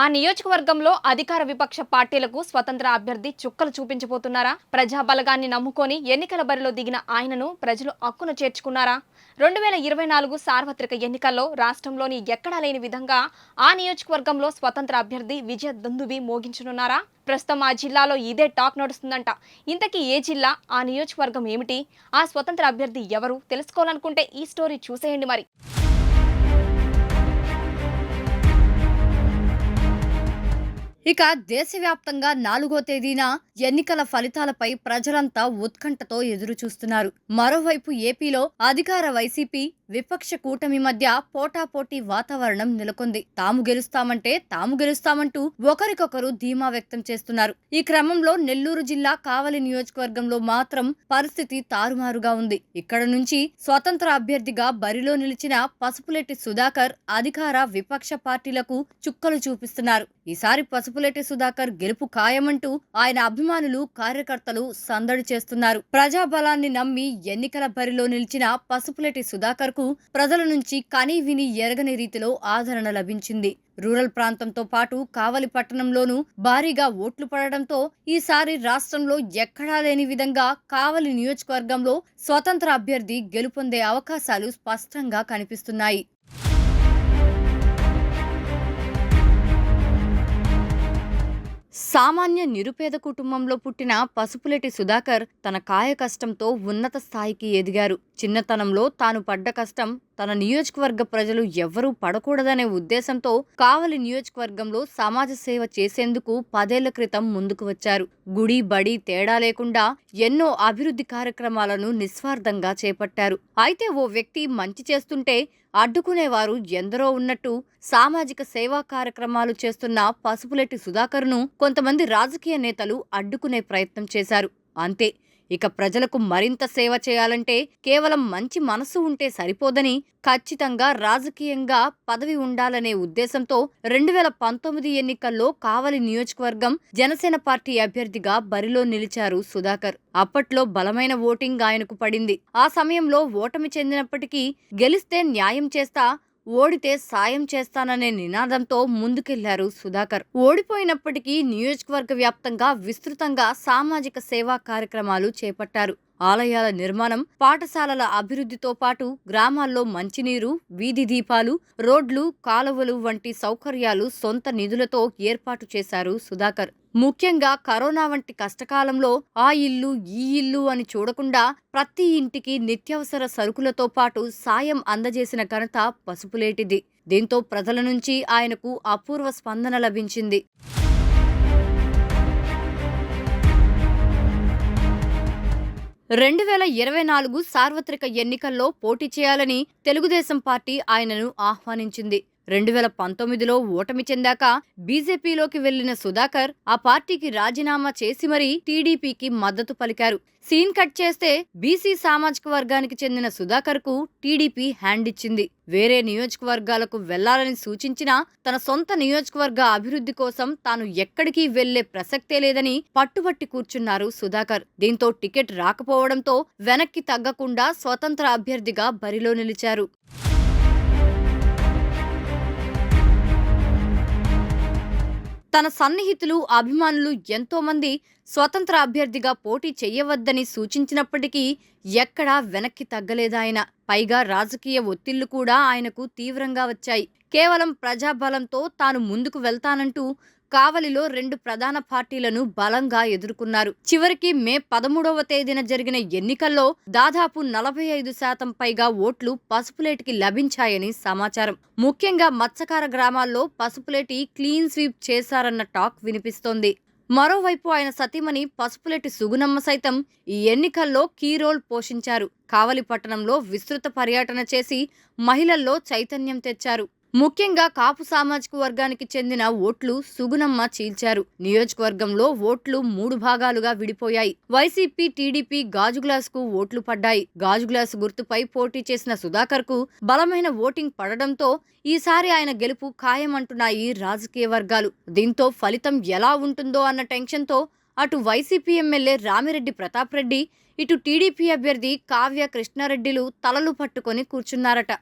ఆ నియోజకవర్గంలో అధికార విపక్ష పార్టీలకు స్వతంత్ర అభ్యర్థి చుక్కలు చూపించబోతున్నారా? ప్రజాబలగాన్ని నమ్ముకొని ఎన్నికల బరిలో దిగిన ఆయనను ప్రజలు హక్కును చేర్చుకున్నారా? రెండు వేల ఇరవై నాలుగు సార్వత్రిక ఎన్నికల్లో రాష్ట్రంలోని ఎక్కడా లేని విధంగా ఆ నియోజకవర్గంలో స్వతంత్ర అభ్యర్థి విజయ దుందుబి మోగించనున్నారా? ప్రస్తుతం ఆ జిల్లాలో ఇదే టాక్ నడుస్తుందంట. ఇంతకీ ఏ జిల్లా? ఆ నియోజకవర్గం ఏమిటి? ఆ స్వతంత్ర అభ్యర్థి ఎవరు? తెలుసుకోవాలనుకుంటే ఈ స్టోరీ చూసేయండి మరి. ఇక దేశవ్యాప్తంగా నాలుగో తేదీన ఎన్నికల ఫలితాలపై ప్రజలంతా ఉత్కంఠతో ఎదురు చూస్తున్నారు మరోవైపు ఏపీలో అధికార వైసీపీ విపక్ష కూటమి మధ్య పోటాపోటీ వాతావరణం నెలకొంది. తాము గెలుస్తామంటే తాము గెలుస్తామంటూ ఒకరికొకరు ధీమా వ్యక్తం చేస్తున్నారు. ఈ క్రమంలో నెల్లూరు జిల్లా కావలి నియోజకవర్గంలో మాత్రం పరిస్థితి తారుమారుగా ఉంది. ఇక్కడ నుంచి స్వతంత్ర అభ్యర్థిగా బరిలో నిలిచిన పసుపులెట్టి సుధాకర్ అధికార విపక్ష పార్టీలకు చుక్కలు చూపిస్తున్నారు. ఈసారి పసుపు పసుపులెట్టి సుధాకర్ గెలుపు ఖాయమంటూ ఆయన అభిమానులు కార్యకర్తలు సందడి చేస్తున్నారు. ప్రజాబలాన్ని నమ్మి ఎన్నికల బరిలో నిలిచిన పసుపులేటి సుధాకర్కు ప్రజల నుంచి కనీ విని ఎరగని రీతిలో ఆదరణ లభించింది. రూరల్ ప్రాంతంతో పాటు కావలి పట్టణంలోనూ భారీగా ఓట్లు పడడంతో ఈసారి రాష్ట్రంలో ఎక్కడా లేని విధంగా కావలి నియోజకవర్గంలో స్వతంత్ర అభ్యర్థి గెలుపొందే అవకాశాలు స్పష్టంగా కనిపిస్తున్నాయి. సామాన్య నిరుపేద కుటుంబంలో పుట్టిన పసుపులెటి సుధాకర్ తన కాయ కష్టంతో ఉన్నత స్థాయికి ఎదిగారు. చిన్నతనంలో తాను పడ్డ కష్టం తన నియోజకవర్గ ప్రజలు ఎవ్వరూ పడకూడదనే ఉద్దేశంతో కావలి నియోజకవర్గంలో సమాజ సేవ చేసేందుకు పదేళ్ళ క్రితం ముందుకు వచ్చారు. గుడి బడి తేడా లేకుండా ఎన్నో అభివృద్ధి కార్యక్రమాలను నిస్వార్థంగా చేపట్టారు. అయితే ఓ వ్యక్తి మంచి చేస్తుంటే అడ్డుకునేవారు ఎందరో ఉన్నట్టు సామాజిక సేవా కార్యక్రమాలు చేస్తున్న పసుపులెట్టి సుధాకర్ను కొంతమంది రాజకీయ నేతలు అడ్డుకునే ప్రయత్నం చేశారు. అంతే. ఇక ప్రజలకు మరింత సేవ చేయాలంటే కేవలం మంచి మనసు ఉంటే సరిపోదని ఖచ్చితంగా రాజకీయంగా పదవి ఉండాలనే ఉద్దేశంతో రెండు వేల పంతొమ్మిది ఎన్నికల్లో కావలి నియోజకవర్గం జనసేన పార్టీ అభ్యర్థిగా బరిలో నిలిచారు సుధాకర్. అప్పట్లో బలమైన ఓటింగ్ ఆయనకు పడింది. ఆ సమయంలో ఓటమి చెందినప్పటికీ గెలిస్తే న్యాయం చేస్తా ఓడితే సాయం చేస్తాననే నినాదంతో ముందుకెళ్ళారు సుధాకర్. ఓడిపోయినప్పటికీ నియోజకవర్గ వ్యాప్తంగా విస్తృతంగా సామాజిక సేవా కార్యక్రమాలు చేపట్టారు. ఆలయాల నిర్మాణం పాఠశాలల అభివృద్ధితో పాటు గ్రామాల్లో మంచినీరు వీధి దీపాలు రోడ్లు కాలువలు వంటి సౌకర్యాలు సొంత నిధులతో ఏర్పాటు చేశారు సుధాకర్. ముఖ్యంగా కరోనా వంటి కష్టకాలంలో ఆ ఇల్లు ఈ ఇల్లు అని చూడకుండా ప్రతి ఇంటికి నిత్యావసర సరుకులతో పాటు సాయం అందజేసిన ఘనత పసుపులేటిది. దీంతో ప్రజల నుంచి ఆయనకు అపూర్వ స్పందన లభించింది. రెండు వేల ఇరవై నాలుగు సార్వత్రిక ఎన్నికల్లో పోటీ చేయాలని తెలుగుదేశం పార్టీ ఆయనను ఆహ్వానించింది. రెండు వేల పంతొమ్మిదిలో ఓటమి చెందాక బీజేపీలోకి వెళ్ళిన సుధాకర్ ఆ పార్టీకి రాజీనామా చేసి మరీ టీడీపీకి మద్దతు పలికారు. సీన్ కట్ చేస్తే బీసీ సామాజిక వర్గానికి చెందిన సుధాకర్కు టీడీపీ హ్యాండ్ ఇచ్చింది. వేరే నియోజకవర్గాలకు వెళ్ళాలని సూచించినా తన సొంత నియోజకవర్గ అభివృద్ధి కోసం తాను ఎక్కడికి వెళ్ళే ప్రసక్తే లేదని పట్టుబట్టి కూర్చున్నారు సుధాకర్. దీంతో టికెట్ రాకపోవడంతో వెనక్కి తగ్గకుండా స్వతంత్ర అభ్యర్థిగా బరిలో నిలిచారు. తన సన్నిహితులు అభిమానులు ఎంతోమంది స్వతంత్ర అభ్యర్థిగా పోటీ చేయవద్దని సూచించినప్పటికీ ఎక్కడా వెనక్కి తగ్గలేదాయన. పైగా రాజకీయ ఒత్తిళ్ళు కూడా ఆయనకు తీవ్రంగా వచ్చాయి. కేవలం ప్రజాబలంతో తాను ముందుకు వెళ్తానంటూ కావలిలో రెండు ప్రధాన పార్టీలను బలంగా ఎదుర్కొన్నారు. చివరికి మే పదమూడవ తేదీన జరిగిన ఎన్నికల్లో దాదాపు నలభై ఐదు శాతం పైగా ఓట్లు పసుపులేటికి లభించాయని సమాచారం. ముఖ్యంగా మత్స్యకార గ్రామాల్లో పసుపులేటి క్లీన్ స్వీప్ చేశారన్న టాక్ వినిపిస్తోంది. మరోవైపు ఆయన సతీమణి పసుపులేటి సుగునమ్మ సైతం ఈ ఎన్నికల్లో కీ రోల్ పోషించారు. కావలి పట్టణంలో విస్తృత పర్యటన చేసి మహిళల్లో చైతన్యం తెచ్చారు. ముఖ్యంగా కాపు సామాజిక వర్గానికి చెందిన ఓట్లు సుగునమ్మ చీల్చారు. నియోజకవర్గంలో ఓట్లు మూడు భాగాలుగా విడిపోయాయి. వైసీపీ టీడీపీ గాజు గ్లాస్కు ఓట్లు పడ్డాయి. గాజు గ్లాస్ గుర్తుపై పోటీ చేసిన సుధాకర్కు బలమైన ఓటింగ్ పడడంతో ఈసారి ఆయన గెలుపు ఖాయమంటున్నాయి రాజకీయ వర్గాలు. దీంతో ఫలితం ఎలా ఉంటుందో అన్న టెన్షన్తో అటు వైసీపీ ఎమ్మెల్యే రామిరెడ్డి ప్రతాప్ రెడ్డి ఇటు టీడీపీ అభ్యర్థి కావ్య కృష్ణారెడ్డిలు తలలు పట్టుకొని కూర్చున్నారట.